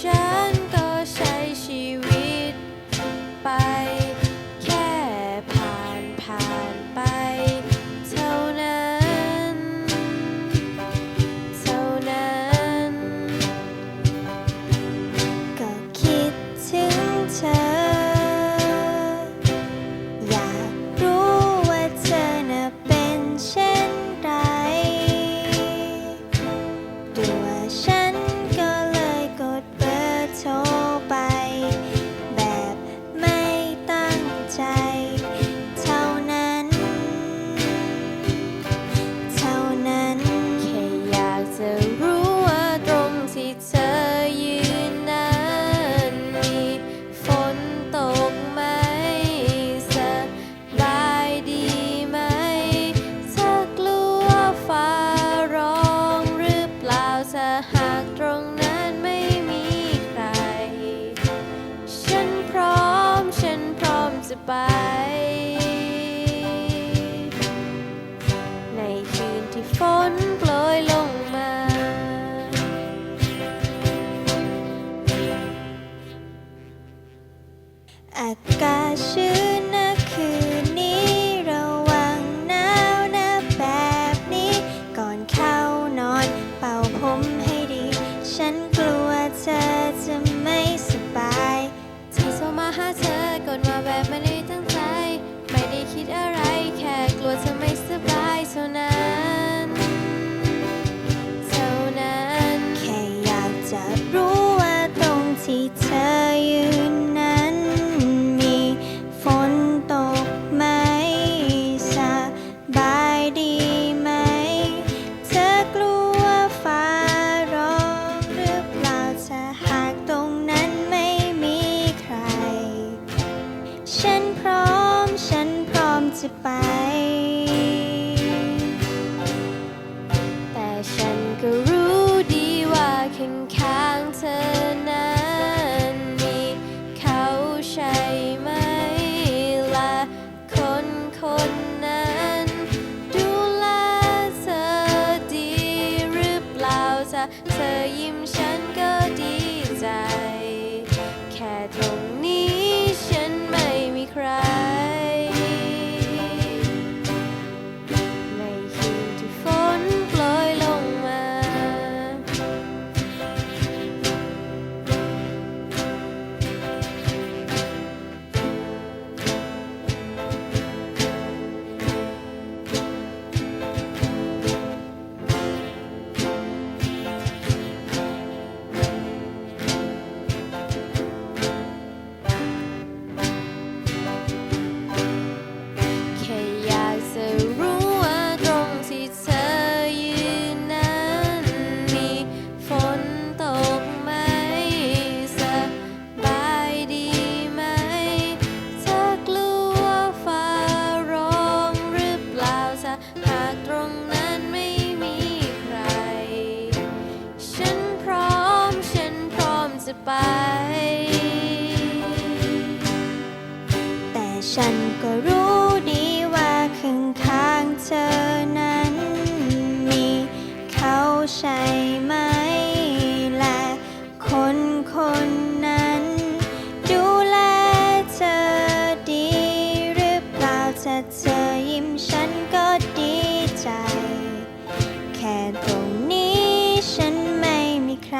ฉันะไป ในคืนที่ฝนโปรยลงมา อากาศ eternity. ไหมและคนคนนั้นดูแลเธอดีหรือเปล่าเธอยิ้มฉัน ฉันก็รู้ดีว่าข้างทางเธอนั้น มีเขาใช่ไหม และคนคนนั้น ดูแลเธอดีหรือเปล่าถ้าเธอยิ้มฉันก็ดีใจ แค่ตรงนี้ฉันไม่มีใคร